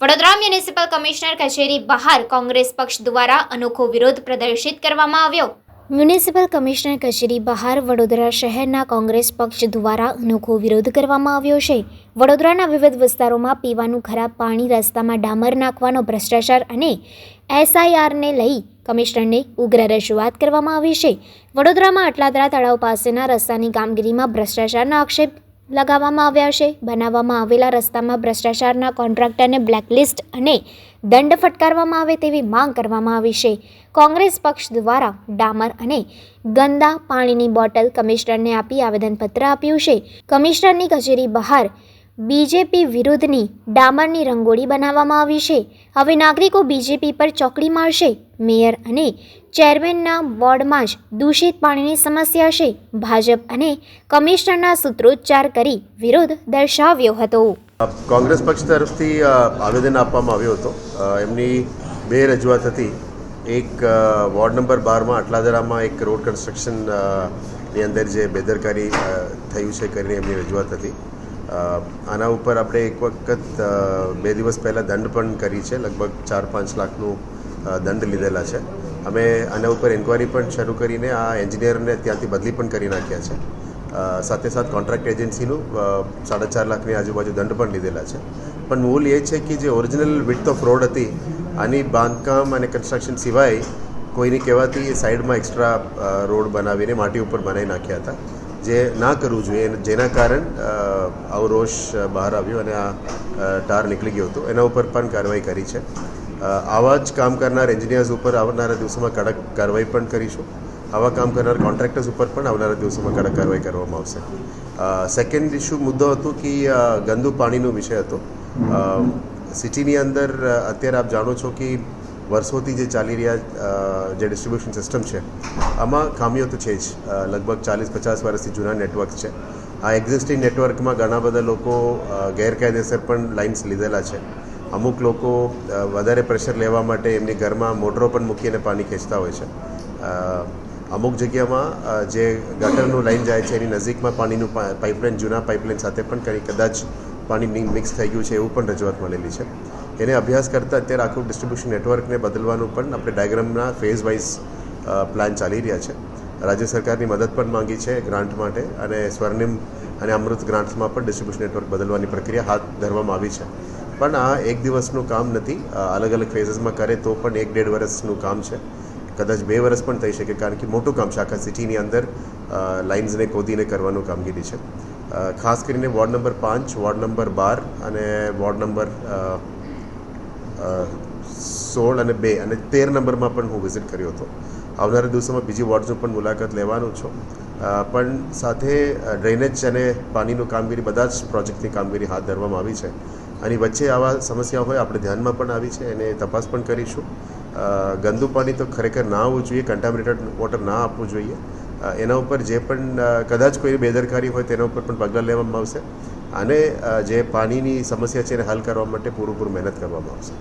Vadodara municipal commissioner કચેરી બહાર કોંગ્રેસ પક્ષ દ્વારા અનોખો વિરોધ પ્રદર્શિત કરવામાં આવ્યો. મ્યુનિસિપલ કમિશનર કચેરી બહાર વડોદરા શહેરના કોંગ્રેસ પક્ષ દ્વારા અનોખો વિરોધ કરવામાં આવ્યો છે. વડોદરાના વિવિધ વિસ્તારોમાં પીવાનું ખરાબ પાણી રસ્તામાં ડામર નાખવાનો ભ્રષ્ટાચાર અને એસઆઈઆરને લઈ કમિશનરને ઉગ્ર રજૂઆત કરવામાં આવી છે. વડોદરામાં અટલાદરા તળાવ પાસેના રસ્તાની કામગીરીમાં ભ્રષ્ટાચારના આક્ષેપ લગાવવામાં આવ્યા છે. બનાવવામાં આવેલા રસ્તામાં ભ્રષ્ટાચારના કોન્ટ્રાક્ટરને બ્લેકલિસ્ટ અને દંડ ફટકારવામાં આવે તેવી માંગ કરવામાં આવી છે. કોંગ્રેસ પક્ષ દ્વારા ડામર અને ગંદા પાણીની બોટલ કમિશનરને આપી આવેદનપત્ર આપ્યું છે. કમિશનરની કચેરી બહાર બીજેપી વિરુદ્ધની ડામરની રંગોળી બનાવવામાં આવી છે. હવે નાગરિકો બીજેપી પર ચોકડી મારશે. મેયર અને ચેરમેનના વોર્ડમાં જ દૂષિત પાણીની સમસ્યા છે. ભાજપ અને કમિશનરના સૂત્રોચ્ચાર કરી વિરોધ દર્શાવ્યો હતો. કોંગ્રેસ પક્ષ તરફથી આવેદન આપવામાં આવ્યો હતો. એમની બે રજૂઆત હતી. એક વોર્ડ નંબર બારમાં અટલાદરામાં એક રોડ કન્સ્ટ્રક્શનની અંદર જે બેદરકારી થયું છે કરીને એમની રજૂઆત હતી. આના ઉપર આપણે એક વખત બે દિવસ પહેલાં દંડ પણ કરી છે, લગભગ ચાર પાંચ લાખનું દંડ લીધેલા છે. અમે આના ઉપર ઇન્કવાયરી પણ શરૂ કરીને આ એન્જિનિયરને ત્યાંથી બદલી પણ કરી નાખ્યા છે. સાથે સાથે કોન્ટ્રાક્ટ એજન્સીનું સાડા ચાર લાખની આજુબાજુ દંડ પણ લીધેલા છે. પણ મૂળ એ છે કે જે ઓરિજિનલ વિથ ઓફ રોડ હતી, આની બાંધકામ અને કન્સ્ટ્રક્શન સિવાય કોઈની કહેવાથી સાઈડમાં એક્સ્ટ્રા રોડ બનાવીને માટી ઉપર બનાવી નાખ્યા હતા. જે ના કરવું જોઈએ જેના કારણ આવો રોષ બહાર આવ્યો અને આ ટાર નીકળી ગયો હતો. એના ઉપર પણ કાર્યવાહી કરી છે. આવા જ કામ કરનાર એન્જિનિયર્સ ઉપર આવનારા દિવસોમાં કડક કાર્યવાહી પણ કરીશું. આવા કામ કરનાર કોન્ટ્રાક્ટર્સ ઉપર પણ આવનારા દિવસોમાં કડક કાર્યવાહી કરવામાં આવશે. સેકન્ડ ઇસ્યુ મુદ્દો હતો કે ગંદુ પાણીનો વિષય હતો. સિટીની અંદર અત્યારે આપ જાણો છો કે વર્ષોથી જે ચાલી રહ્યા જે ડિસ્ટ્રિબ્યુશન સિસ્ટમ છે, આમાં ખામીઓ તો છે જ. લગભગ ચાલીસ પચાસ વર્ષથી જૂના નેટવર્ક છે. આ એક્ઝિસ્ટિંગ નેટવર્કમાં ઘણા બધા લોકો ગેરકાયદેસર પણ લાઇન્સ લીધેલા છે. અમુક લોકો વધારે પ્રેશર લેવા માટે એમની ઘરમાં મોટરો પણ મૂકીને પાણી ખેંચતા હોય છે. અમુક જગ્યામાં જે ગટરનું લાઈન જાય છે, એની નજીકમાં પાણીનું પાઇપલાઇન જૂના પાઇપલાઇન સાથે પણ કંઈ કદાચ પાણી મિક્સ થઈ ગયું છે, એવું પણ રજૂઆત મળેલી છે. એને અભ્યાસ કરતાં અત્યારે આખું ડિસ્ટ્રિબ્યુશન નેટવર્કને બદલવાનું પણ આપણે ડાયગ્રામના ફેઝ વાઇઝ પ્લાન ચાલી રહ્યા છે. રાજ્ય સરકારની મદદ પણ માંગી છે ગ્રાન્ટ માટે અને સ્વર્ણિમ અને અમૃત ગ્રાન્ટ્સમાં પણ ડિસ્ટ્રિબ્યુશન નેટવર્ક બદલવાની પ્રક્રિયા હાથ ધરવામાં આવી છે. પણ આ એક દિવસનું કામ નથી. અલગ અલગ ફેઝીસમાં કરે તો પણ એક ડેઢ વર્ષનું કામ છે. કદાચ બે વર્ષ પણ થઈ શકે, કારણ કે મોટું કામ છે આખા સિટીની અંદર લાઇન્સને કોદીને કરવાનું કામગીરી છે. ખાસ કરીને વોર્ડ નંબર પાંચ, વોર્ડ નંબર બાર અને વોર્ડ નંબર સોળ અને બે અને તેર નંબરમાં પણ હું વિઝિટ કર્યો હતો. આવનારા દિવસોમાં બીજી વોર્ડની પણ મુલાકાત લેવાનો છું. પણ સાથે ડ્રેનેજ અને પાણીનું કામગીરી, બધા જ પ્રોજેક્ટની કામગીરી હાથ ધરવામાં આવી છે. અને વચ્ચે આવા સમસ્યા હોય, આપણે ધ્યાનમાં પણ આવી છે એને તપાસ પણ કરીશું. ગંદુ પાણી તો ખરેખર ના આવવું જોઈએ કન્ટામિનેટેડ વોટર ના આપવું જોઈએ. એના ઉપર જે પણ કદાચ કોઈ બેદરકારી હોય, તેના ઉપર પણ પગલાં લેવામાં આવશે. અને જે પાણીની સમસ્યા છે એને હલ કરવા માટે પૂરેપૂરું મહેનત કરવામાં આવશે.